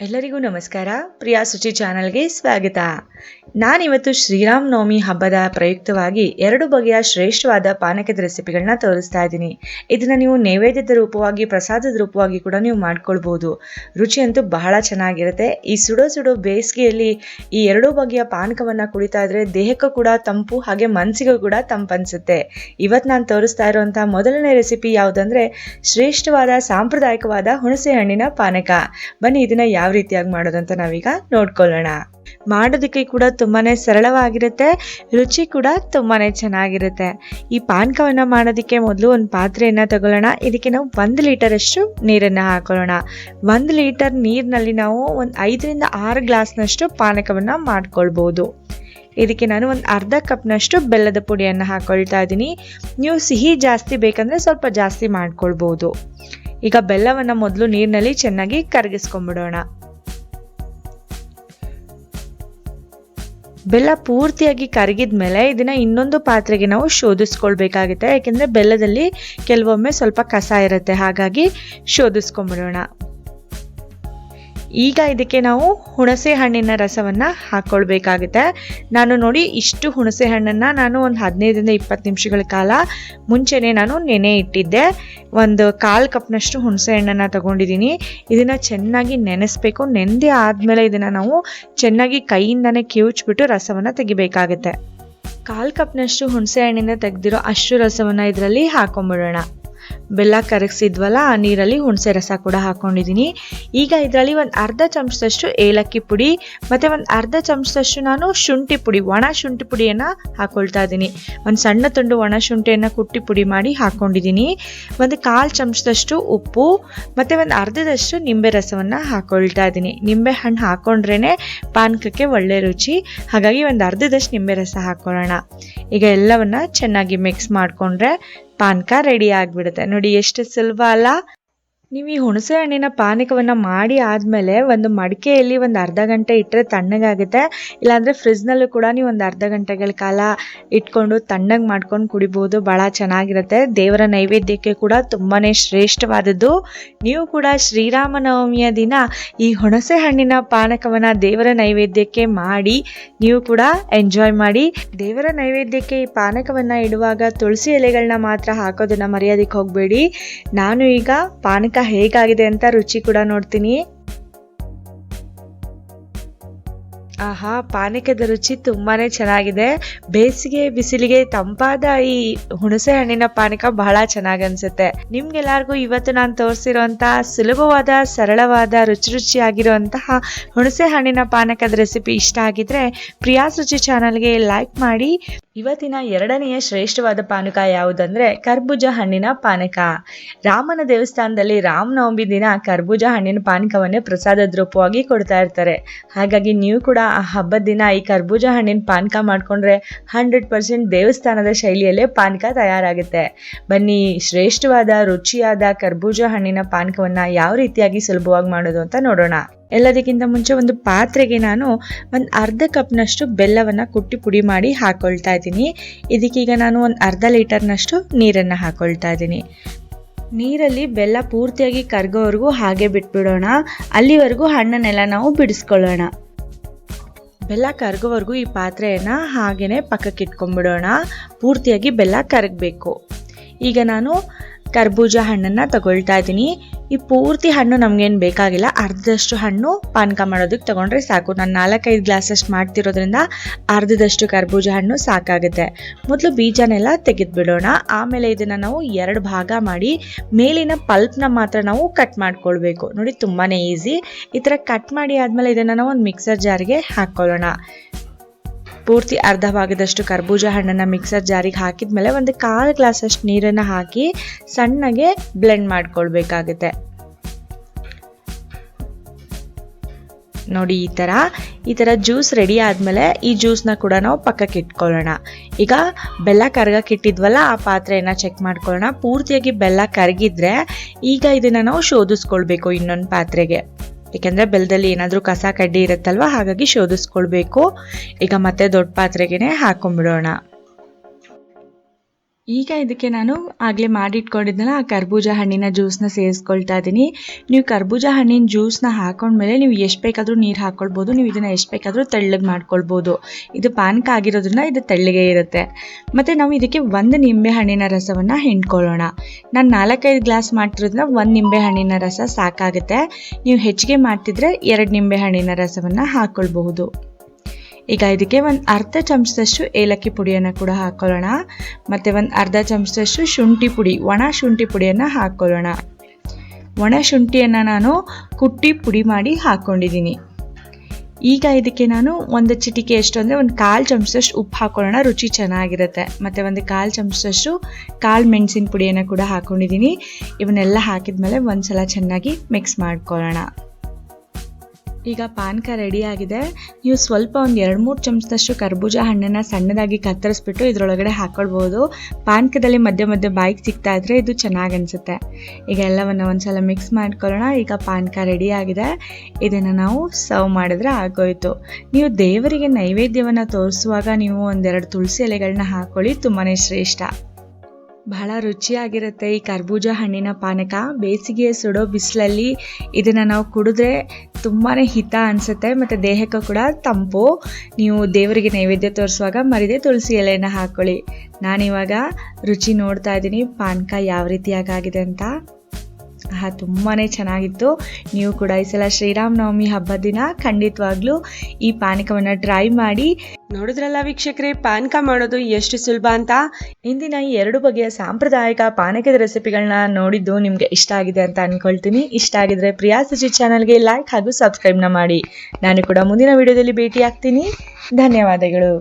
ಎಲ್ಲರಿಗೂ ನಮಸ್ಕಾರ. ಪ್ರಿಯಾ ಸುಚಿ ಚಾನಲ್ಗೆ ಸ್ವಾಗತ. ನಾನಿವತ್ತು ಶ್ರೀರಾಮ್ ನವಮಿ ಹಬ್ಬದ ಪ್ರಯುಕ್ತವಾಗಿ ಎರಡು ಬಗೆಯ ಶ್ರೇಷ್ಠವಾದ ಪಾನಕದ ರೆಸಿಪಿಗಳನ್ನ ತೋರಿಸ್ತಾ ಇದ್ದೀನಿ. ಇದನ್ನು ನೀವು ನೈವೇದ್ಯದ ರೂಪವಾಗಿ, ಪ್ರಸಾದದ ರೂಪವಾಗಿ ಕೂಡ ನೀವು ಮಾಡ್ಕೊಳ್ಬೋದು. ರುಚಿ ಅಂತೂ ಬಹಳ ಚೆನ್ನಾಗಿರುತ್ತೆ. ಈ ಸುಡೋ ಸುಡೋ ಬೇಸಿಗೆಯಲ್ಲಿ ಈ ಎರಡೂ ಬಗೆಯ ಪಾನಕವನ್ನು ಕುಡಿತಾ ಇದ್ರೆ ದೇಹಕ್ಕೂ ಕೂಡ ತಂಪು, ಹಾಗೆ ಮನಸ್ಸಿಗೂ ಕೂಡ ತಂಪನ್ಸುತ್ತೆ. ಇವತ್ತು ನಾನು ತೋರಿಸ್ತಾ ಇರುವಂಥ ಮೊದಲನೇ ರೆಸಿಪಿ ಯಾವುದಂದ್ರೆ ಶ್ರೇಷ್ಠವಾದ, ಸಾಂಪ್ರದಾಯಿಕವಾದ ಹುಣಸೆ ಹಣ್ಣಿನ ಪಾನಕ. ಬನ್ನಿ, ಇದನ್ನ ಯಾವ ರೀತಿಯಾಗಿ ಮಾಡೋದಂತ ನಾವೀಗ ನೋಡ್ಕೊಳ್ಳೋಣ. ಮಾಡೋದಕ್ಕೆ ಕೂಡ ತುಂಬಾ ಸರಳವಾಗಿರುತ್ತೆ, ರುಚಿ ಕೂಡ ತುಂಬಾ ಚೆನ್ನಾಗಿರುತ್ತೆ. ಈ ಪಾನಕವನ್ನು ಮಾಡೋದಕ್ಕೆ ಮೊದಲು ಒಂದು ಪಾತ್ರೆಯನ್ನು ತಗೊಳ್ಳೋಣ. ಇದಕ್ಕೆ ನಾವು ಒಂದು ಲೀಟರಷ್ಟು ನೀರನ್ನ ಹಾಕೊಳ್ಳೋಣ. ಒಂದು ಲೀಟರ್ ನೀರಿನಲ್ಲಿ ನಾವು ಒಂದು ಐದರಿಂದ ಆರು ಗ್ಲಾಸ್ನಷ್ಟು ಪಾನಕವನ್ನು ಮಾಡ್ಕೊಳ್ಬೋದು. ಇದಕ್ಕೆ ನಾನು ಒಂದು ಅರ್ಧ ಕಪ್ನಷ್ಟು ಬೆಲ್ಲದ ಪುಡಿಯನ್ನು ಹಾಕ್ಕೊಳ್ತಾ ಇದ್ದೀನಿ. ನೀವು ಸಿಹಿ ಜಾಸ್ತಿ ಬೇಕಂದರೆ ಸ್ವಲ್ಪ ಜಾಸ್ತಿ ಮಾಡ್ಕೊಳ್ಬೋದು. ಈಗ ಬೆಲ್ಲವನ್ನು ಮೊದಲು ನೀರಿನಲ್ಲಿ ಚೆನ್ನಾಗಿ ಕರಗಿಸ್ಕೊಂಡ್ಬಿಡೋಣ. ಬೆಲ್ಲ ಪೂರ್ತಿಯಾಗಿ ಕರಗಿದ ಮೇಲೆ ಇದನ್ನು ಇನ್ನೊಂದು ಪಾತ್ರೆಗೆ ನಾವು ಶೋಧಿಸ್ಕೊಳ್ಬೇಕಾಗುತ್ತೆ. ಯಾಕೆಂದರೆ ಬೆಲ್ಲದಲ್ಲಿ ಕೆಲವೊಮ್ಮೆ ಸ್ವಲ್ಪ ಕಸ ಇರುತ್ತೆ. ಹಾಗಾಗಿ ಶೋಧಿಸ್ಕೊಂಡ್ಬಿಡೋಣ ಈಗ ಇದಕ್ಕೆ ನಾವು ಹುಣಸೆ ಹಣ್ಣಿನ ರಸವನ್ನು ಹಾಕ್ಕೊಳ್ಬೇಕಾಗುತ್ತೆ ನಾನು ನೋಡಿ ಇಷ್ಟು ಹುಣಸೆ ಹಣ್ಣನ್ನು ನಾನು ಒಂದು ಹದಿನೈದರಿಂದ ಇಪ್ಪತ್ತು ನಿಮಿಷಗಳ ಕಾಲ ಮುಂಚೆನೇ ನಾನು ನೆನೆ ಇಟ್ಟಿದ್ದೆ. ಒಂದು ಕಾಲು ಕಪ್ನಷ್ಟು ಹುಣಸೆ ಹಣ್ಣನ್ನು ತಗೊಂಡಿದ್ದೀನಿ. ಇದನ್ನು ಚೆನ್ನಾಗಿ ನೆನೆಸ್ಬೇಕು. ನೆಂದೆ ಆದಮೇಲೆ ಇದನ್ನು ನಾವು ಚೆನ್ನಾಗಿ ಕೈಯಿಂದನೇ ಕಿವುಚ್ಬಿಟ್ಟು ರಸವನ್ನು ತೆಗಿಬೇಕಾಗುತ್ತೆ. ಕಾಲು ಕಪ್ನಷ್ಟು ಹುಣಸೆ ಹಣ್ಣಿಂದ ತೆಗೆದಿರೋ ಅಷ್ಟು ರಸವನ್ನು ಇದರಲ್ಲಿ ಹಾಕೊಂಡ್ಬಿಡೋಣ ಬೆಲ್ಲ ಕರಗಿಸಿದ್ವಲ್ಲ, ಆ ನೀರಲ್ಲಿ ಹುಣಸೆ ರಸ ಕೂಡ ಹಾಕೊಂಡಿದ್ದೀನಿ. ಈಗ ಇದರಲ್ಲಿ ಒಂದು ಅರ್ಧ ಚಮಚದಷ್ಟು ಏಲಕ್ಕಿ ಪುಡಿ, ಮತ್ತು ಒಂದು ಅರ್ಧ ಚಮಚದಷ್ಟು ನಾನು ಶುಂಠಿ ಪುಡಿ, ಒಣ ಶುಂಠಿ ಪುಡಿಯನ್ನು ಹಾಕ್ಕೊಳ್ತಾ ಇದ್ದೀನಿ. ಒಂದು ಸಣ್ಣ ತುಂಡು ಒಣ ಶುಂಠಿಯನ್ನು ಕುಟ್ಟಿ ಪುಡಿ ಮಾಡಿ ಹಾಕ್ಕೊಂಡಿದ್ದೀನಿ ಒಂದು ಕಾಲು ಚಮಚದಷ್ಟು ಉಪ್ಪು, ಮತ್ತು ಒಂದು ಅರ್ಧದಷ್ಟು ನಿಂಬೆ ರಸವನ್ನು ಹಾಕೊಳ್ತಾ ಇದ್ದೀನಿ. ನಿಂಬೆ ಹಣ್ಣು ಹಾಕ್ಕೊಂಡ್ರೇ ಪಾನಕಕ್ಕೆ ಒಳ್ಳೆ ರುಚಿ. ಹಾಗಾಗಿ ಒಂದು ಅರ್ಧದಷ್ಟು ನಿಂಬೆ ರಸ ಹಾಕ್ಕೊಳ್ಳೋಣ ಈಗ ಎಲ್ಲವನ್ನು ಚೆನ್ನಾಗಿ ಮಿಕ್ಸ್ ಮಾಡಿಕೊಂಡ್ರೆ ಪಾನಕ ರೆಡಿ ಆಗಿಬಿಡುತ್ತೆ. ನೋಡಿ ಎಷ್ಟು ಸುಲಭ ಅಲ್ಲ ನೀವು ಈ ಹುಣಸೆ ಹಣ್ಣಿನ ಪಾನಕವನ್ನು ಮಾಡಿ ಆದಮೇಲೆ ಒಂದು ಮಡಿಕೆಯಲ್ಲಿ ಒಂದು ಅರ್ಧ ಗಂಟೆ ಇಟ್ಟರೆ ತಣ್ಣಗಾಗುತ್ತೆ. ಇಲ್ಲಾಂದರೆ ಫ್ರಿಜ್ನಲ್ಲೂ ಕೂಡ ನೀವು ಒಂದು ಅರ್ಧ ಗಂಟೆಗಳ ಕಾಲ ಇಟ್ಕೊಂಡು ತಣ್ಣಗೆ ಮಾಡ್ಕೊಂಡು ಕುಡಿಬೋದು. ಭಾಳ ಚೆನ್ನಾಗಿರುತ್ತೆ. ದೇವರ ನೈವೇದ್ಯಕ್ಕೆ ಕೂಡ ತುಂಬಾ ಶ್ರೇಷ್ಠವಾದದ್ದು. ನೀವು ಕೂಡ ಶ್ರೀರಾಮನವಮಿಯ ದಿನ ಈ ಹುಣಸೆ ಹಣ್ಣಿನ ಪಾನಕವನ್ನು ದೇವರ ನೈವೇದ್ಯಕ್ಕೆ ಮಾಡಿ, ನೀವು ಕೂಡ ಎಂಜಾಯ್ ಮಾಡಿ. ದೇವರ ನೈವೇದ್ಯಕ್ಕೆ ಈ ಪಾನಕವನ್ನು ಇಡುವಾಗ ತುಳಸಿ ಎಲೆಗಳನ್ನ ಮಾತ್ರ ಹಾಕೋದನ್ನು ಮರ್ಯಾದಕ್ಕೆ ಹೋಗಬೇಡಿ. ನಾನು ಈಗ ಪಾನಕ ಹೇಗಾಗಿದೆ ಅಂತ ರುಚಿ ಕೂಡ ನೋಡ್ತೀನಿ. ಆಹಾ, ಪಾನಕದ ರುಚಿ ತುಂಬಾನೇ ಚೆನ್ನಾಗಿದೆ. ಬೇಸಿಗೆ ಬಿಸಿಲಿಗೆ ತಂಪಾದ ಈ ಹುಣಸೆ ಹಣ್ಣಿನ ಪಾನಕ ಬಹಳ ಚೆನ್ನಾಗಿ ಅನ್ಸುತ್ತೆ. ನಿಮ್ಗೆಲ್ಲರಿಗೂ ಇವತ್ತು ನಾನು ತೋರಿಸಿರುವಂತಹ ಸುಲಭವಾದ, ಸರಳವಾದ ರುಚಿ ರುಚಿಯಾಗಿರುವಂತಹ ಹುಣಸೆ ಹಣ್ಣಿನ ಪಾನಕದ ರೆಸಿಪಿ ಇಷ್ಟ ಆಗಿದ್ರೆ ಪ್ರಿಯಾಸ್ ರುಚಿ ಚಾನಲ್ಗೆ ಲೈಕ್ ಮಾಡಿ. ಇವತ್ತಿನ ಎರಡನೆಯ ಶ್ರೇಷ್ಠವಾದ ಪಾನಕ ಯಾವುದಂದ್ರೆ ಕರ್ಬೂಜ ಹಣ್ಣಿನ ಪಾನಕ. ರಾಮನ ದೇವಸ್ಥಾನದಲ್ಲಿ ರಾಮನವಮಿ ದಿನ ಕರ್ಬೂಜ ಹಣ್ಣಿನ ಪಾನಕವನ್ನೇ ಪ್ರಸಾದದ ರೂಪವಾಗಿ ಕೊಡ್ತಾ ಇರ್ತಾರೆ. ಹಾಗಾಗಿ ನೀವು ಕೂಡ ಆ ಹಬ್ಬದ ದಿನ ಈ ಕರ್ಬೂಜ ಹಣ್ಣಿನ ಪಾನಕ ಮಾಡಿಕೊಂಡ್ರೆ ಹಂಡ್ರೆಡ್ ಪರ್ಸೆಂಟ್ ದೇವಸ್ಥಾನದ ಶೈಲಿಯಲ್ಲೇ ಪಾನಕ ತಯಾರಾಗುತ್ತೆ. ಬನ್ನಿ, ಶ್ರೇಷ್ಠವಾದ, ರುಚಿಯಾದ ಕರ್ಬೂಜ ಹಣ್ಣಿನ ಪಾನಕವನ್ನು ಯಾವ ರೀತಿಯಾಗಿ ಸುಲಭವಾಗಿ ಮಾಡೋದು ಅಂತ ನೋಡೋಣ. ಎಲ್ಲದಕ್ಕಿಂತ ಮುಂಚೆ ಒಂದು ಪಾತ್ರೆಗೆ ನಾನು ಒಂದು ಅರ್ಧ ಕಪ್ನಷ್ಟು ಬೆಲ್ಲವನ್ನು ಕುಟ್ಟಿ ಪುಡಿ ಮಾಡಿ ಹಾಕೊಳ್ತಾ ಇದ್ದೀನಿ. ಇದಕ್ಕೀಗ ನಾನು ಒಂದು ಅರ್ಧ ಲೀಟರ್ನಷ್ಟು ನೀರನ್ನು ಹಾಕ್ಕೊಳ್ತಾ ಇದ್ದೀನಿ. ನೀರಲ್ಲಿ ಬೆಲ್ಲ ಪೂರ್ತಿಯಾಗಿ ಕರ್ಗೋವರೆಗೂ ಹಾಗೆ ಬಿಟ್ಬಿಡೋಣ. ಅಲ್ಲಿವರೆಗೂ ಹಣ್ಣನ್ನೆಲ್ಲ ನಾವು ಬಿಡಿಸ್ಕೊಳ್ಳೋಣ. ಬೆಲ್ಲ ಕರಗೋವರೆಗೂ ಈ ಪಾತ್ರೆಯನ್ನು ಹಾಗೇನೆ ಪಕ್ಕಕ್ಕೆ ಇಟ್ಕೊಂಡ್ಬಿಡೋಣ ಪೂರ್ತಿಯಾಗಿ ಬೆಲ್ಲ ಕರಗಬೇಕು. ಈಗ ನಾನು ಕರ್ಬೂಜ ಹಣ್ಣನ್ನು ತಗೊಳ್ತಾ ಇದ್ದೀನಿ. ಈ ಪೂರ್ತಿ ಹಣ್ಣು ನಮಗೇನು ಬೇಕಾಗಿಲ್ಲ. ಅರ್ಧದಷ್ಟು ಹಣ್ಣು ಪಾನಕ ಮಾಡೋದಕ್ಕೆ ತಗೊಂಡ್ರೆ ಸಾಕು. ನಾನು ನಾಲ್ಕೈದು ಗ್ಲಾಸಷ್ಟು ಮಾಡ್ತಿರೋದ್ರಿಂದ ಅರ್ಧದಷ್ಟು ಕರ್ಬೂಜ ಹಣ್ಣು ಸಾಕಾಗುತ್ತೆ. ಮೊದಲು ಬೀಜನೆಲ್ಲ ತೆಗೆದುಬಿಡೋಣ. ಆಮೇಲೆ ಇದನ್ನು ನಾವು ಎರಡು ಭಾಗ ಮಾಡಿ ಮೇಲಿನ ಪಲ್ಪ್ನ ಮಾತ್ರ ನಾವು ಕಟ್ ಮಾಡ್ಕೊಳ್ಬೇಕು. ನೋಡಿ ತುಂಬಾ ಈಸಿ. ಈ ಥರ ಕಟ್ ಮಾಡಿ ಆದಮೇಲೆ ಇದನ್ನು ನಾವು ಒಂದು ಮಿಕ್ಸರ್ ಜಾರಿಗೆ ಹಾಕ್ಕೊಳ್ಳೋಣ. ಪೂರ್ತಿ ಅರ್ಧ ಭಾಗದಷ್ಟು ಕರ್ಬೂಜ ಹಣ್ಣನ್ನು ಮಿಕ್ಸರ್ ಜಾರಿಗೆ ಹಾಕಿದ್ಮೇಲೆ ಒಂದು ಕಾಲು ಗ್ಲಾಸಷ್ಟು ನೀರನ್ನು ಹಾಕಿ ಸಣ್ಣಗೆ ಬ್ಲೆಂಡ್ ಮಾಡ್ಕೊಳ್ಬೇಕಾಗುತ್ತೆ. ನೋಡಿ ಈ ಥರ ಈ ಥರ ಜ್ಯೂಸ್ ರೆಡಿ ಆದಮೇಲೆ ಈ ಜ್ಯೂಸ್ನ ಕೂಡ ನಾವು ಪಕ್ಕಕ್ಕೆ ಇಟ್ಕೊಳ್ಳೋಣ. ಈಗ ಬೆಲ್ಲ ಕರಗಕ್ಕೆ ಇಟ್ಟಿದ್ವಲ್ಲ ಆ ಪಾತ್ರೆಯನ್ನು ಚೆಕ್ ಮಾಡ್ಕೊಳ್ಳೋಣ. ಪೂರ್ತಿಯಾಗಿ ಬೆಲ್ಲ ಕರಗಿದ್ರೆ ಈಗ ಇದನ್ನು ನಾವು ಶೋಧಿಸ್ಕೊಳ್ಬೇಕು ಇನ್ನೊಂದು ಪಾತ್ರೆಗೆ. ಏಕೆಂದರೆ ಬೆಲ್ಲದಲ್ಲಿ ಏನಾದರೂ ಕಸ ಕಡ್ಡಿ ಇರುತ್ತಲ್ವ ಹಾಗಾಗಿ ಶೋಧಿಸ್ಕೊಳ್ಬೇಕು. ಈಗ ಮತ್ತೆ ದೊಡ್ಡ ಪಾತ್ರೆಗೆ ಹಾಕೊಂಡ್ಬಿಡೋಣ. ಈಗ ಇದಕ್ಕೆ ನಾನು ಆಗಲೇ ಮಾಡಿಟ್ಕೊಂಡಿದ್ದೆನಲ್ಲ ಆ ಕರ್ಬೂಜ ಹಣ್ಣಿನ ಜ್ಯೂಸ್ನ ಸೇರಿಸ್ಕೊಳ್ತಾ ಇದ್ದೀನಿ. ನೀವು ಕರ್ಬೂಜ ಹಣ್ಣಿನ ಜ್ಯೂಸ್ನ ಹಾಕೊಂಡ್ಮೇಲೆ ನೀವು ಎಷ್ಟು ಬೇಕಾದರೂ ನೀರು ಹಾಕ್ಕೊಳ್ಬೋದು ನೀವು ಇದನ್ನು ಎಷ್ಟು ಬೇಕಾದರೂ ತೆಳ್ಳಗೆ ಮಾಡ್ಕೊಳ್ಬೋದು. ಇದು ಪಾನಕ ಆಗಿರೋದ್ರಿಂದ ಇದು ತೆಳ್ಳಗೆ ಇರುತ್ತೆ. ಮತ್ತು ನಾವು ಇದಕ್ಕೆ ಒಂದು ನಿಂಬೆ ಹಣ್ಣಿನ ರಸವನ್ನು ಹಿಂಡ್ಕೊಳ್ಳೋಣ. ನಾನು ನಾಲ್ಕೈದು ಗ್ಲಾಸ್ ಮಾಡ್ತಿರೋದ್ರಿಂದ ಒಂದು ನಿಂಬೆ ಹಣ್ಣಿನ ರಸ ಸಾಕಾಗುತ್ತೆ. ನೀವು ಹೆಚ್ಚಿಗೆ ಮಾಡ್ತಿದ್ರೆ ಎರಡು ನಿಂಬೆ ಹಣ್ಣಿನ ರಸವನ್ನು ಹಾಕ್ಕೊಳ್ಬಹುದು ಈಗ ಇದಕ್ಕೆ ಒಂದು ಅರ್ಧ ಚಮಚದಷ್ಟು ಏಲಕ್ಕಿ ಪುಡಿಯನ್ನು ಕೂಡ ಹಾಕ್ಕೊಳ್ಳೋಣ ಮತ್ತು ಒಂದು ಅರ್ಧ ಚಮಚದಷ್ಟು ಶುಂಠಿ ಪುಡಿ, ಒಣ ಶುಂಠಿ ಪುಡಿಯನ್ನು ಹಾಕ್ಕೊಳ್ಳೋಣ ಒಣ ಶುಂಠಿಯನ್ನು ನಾನು ಕುಟ್ಟಿ ಪುಡಿ ಮಾಡಿ ಹಾಕ್ಕೊಂಡಿದ್ದೀನಿ ಈಗ ಇದಕ್ಕೆ ನಾನು ಒಂದು ಚಿಟಿಕೆ ಎಷ್ಟು ಅಂದರೆ ಒಂದು ಕಾಲು ಚಮಚದಷ್ಟು ಉಪ್ಪು ಹಾಕ್ಕೊಳ್ಳೋಣ ರುಚಿ ಚೆನ್ನಾಗಿರುತ್ತೆ. ಮತ್ತು ಒಂದು ಕಾಲು ಚಮಚದಷ್ಟು ಕಾಲು ಮೆಣಸಿನ ಪುಡಿಯನ್ನು ಕೂಡ ಹಾಕ್ಕೊಂಡಿದ್ದೀನಿ ಇವನ್ನೆಲ್ಲ ಹಾಕಿದ ಮೇಲೆ ಒಂದು ಸಲ ಚೆನ್ನಾಗಿ ಮಿಕ್ಸ್ ಮಾಡ್ಕೊಳ್ಳೋಣ. ಈಗ ಪಾನಕ ರೆಡಿ ಆಗಿದೆ. ನೀವು ಸ್ವಲ್ಪ ಒಂದು ಎರಡು ಮೂರು ಚಮಚದಷ್ಟು ಕರ್ಬೂಜ ಹಣ್ಣನ್ನು ಸಣ್ಣದಾಗಿ ಕತ್ತರಿಸ್ಬಿಟ್ಟು ಇದರೊಳಗಡೆ ಹಾಕ್ಕೊಳ್ಬೋದು ಪಾನಕದಲ್ಲಿ ಮಧ್ಯೆ ಮಧ್ಯೆ ಬಾಯಿಗೆ ಸಿಗ್ತಾ ಇದ್ರೆ ಇದು ಚೆನ್ನಾಗಿ ಅನಿಸುತ್ತೆ. ಈಗ ಎಲ್ಲವನ್ನು ಒಂದ್ಸಲ ಮಿಕ್ಸ್ ಮಾಡ್ಕೊಳ್ಳೋಣ. ಈಗ ಪಾನಕ ರೆಡಿ ಆಗಿದೆ. ಇದನ್ನು ನಾವು ಸರ್ವ್ ಮಾಡಿದ್ರೆ ಆಗೋಯಿತು. ನೀವು ದೇವರಿಗೆ ನೈವೇದ್ಯವನ್ನು ತೋರಿಸುವಾಗ ನೀವು ಒಂದೆರಡು ತುಳಸಿ ಎಲೆಗಳನ್ನ ಹಾಕ್ಕೊಳ್ಳಿ ತುಂಬಾ ಶ್ರೇಷ್ಠ. ಬಹಳ ರುಚಿಯಾಗಿರುತ್ತೆ ಈ ಕರ್ಬೂಜ ಹಣ್ಣಿನ ಪಾನಕ. ಬೇಸಿಗೆಯ ಸುಡೋ ಬಿಸಿಲಲ್ಲಿ ಇದನ್ನು ನಾವು ಕುಡಿದ್ರೆ ತುಂಬಾ ಹಿತ ಅನಿಸುತ್ತೆ ಮತ್ತು ದೇಹಕ್ಕೂ ಕೂಡ ತಂಪು. ನೀವು ದೇವರಿಗೆ ನೈವೇದ್ಯ ತೋರಿಸುವಾಗ ಮರಿದೆ ತುಳಸಿ ಎಲೆಯನ್ನು ಹಾಕ್ಕೊಳ್ಳಿ ನಾನಿವಾಗ ರುಚಿ ನೋಡ್ತಾ ಇದ್ದೀನಿ ಪಾನಕ ಯಾವ ರೀತಿಯಾಗಿದೆ ಅಂತ. ಹಾ ತುಂಬಾ ಚೆನ್ನಾಗಿತ್ತು. ನೀವು ಕೂಡ ಈ ಸಲ ಶ್ರೀರಾಮನವಮಿ ಹಬ್ಬದ ದಿನ ಖಂಡಿತವಾಗ್ಲೂ ಈ ಪಾನಕವನ್ನು ಟ್ರೈ ಮಾಡಿ ನೋಡಿದ್ರಲ್ಲ ವೀಕ್ಷಕರೇ, ಪಾನಕ ಮಾಡೋದು ಎಷ್ಟು ಸುಲಭ ಅಂತ? ಇಂದಿನ ಈ ಎರಡು ಬಗೆಯ ಸಾಂಪ್ರದಾಯಿಕ ಪಾನಕದ ರೆಸಿಪಿಗಳನ್ನ ನೋಡಿದ್ದು ನಿಮಗೆ ಇಷ್ಟ ಆಗಿದೆ ಅಂತ ಅನ್ಕೊಳ್ತೀನಿ. ಇಷ್ಟ ಆಗಿದ್ರೆ ಪ್ರಿಯಾ ಸುಜಿ ಚಾನಲ್ಗೆ ಲೈಕ್ ಹಾಗೂ ಸಬ್ಸ್ಕ್ರೈಬ್ನ ಮಾಡಿ. ನಾನು ಕೂಡ ಮುಂದಿನ ವಿಡಿಯೋದಲ್ಲಿ ಭೇಟಿ ಆಗ್ತೀನಿ ಧನ್ಯವಾದಗಳು.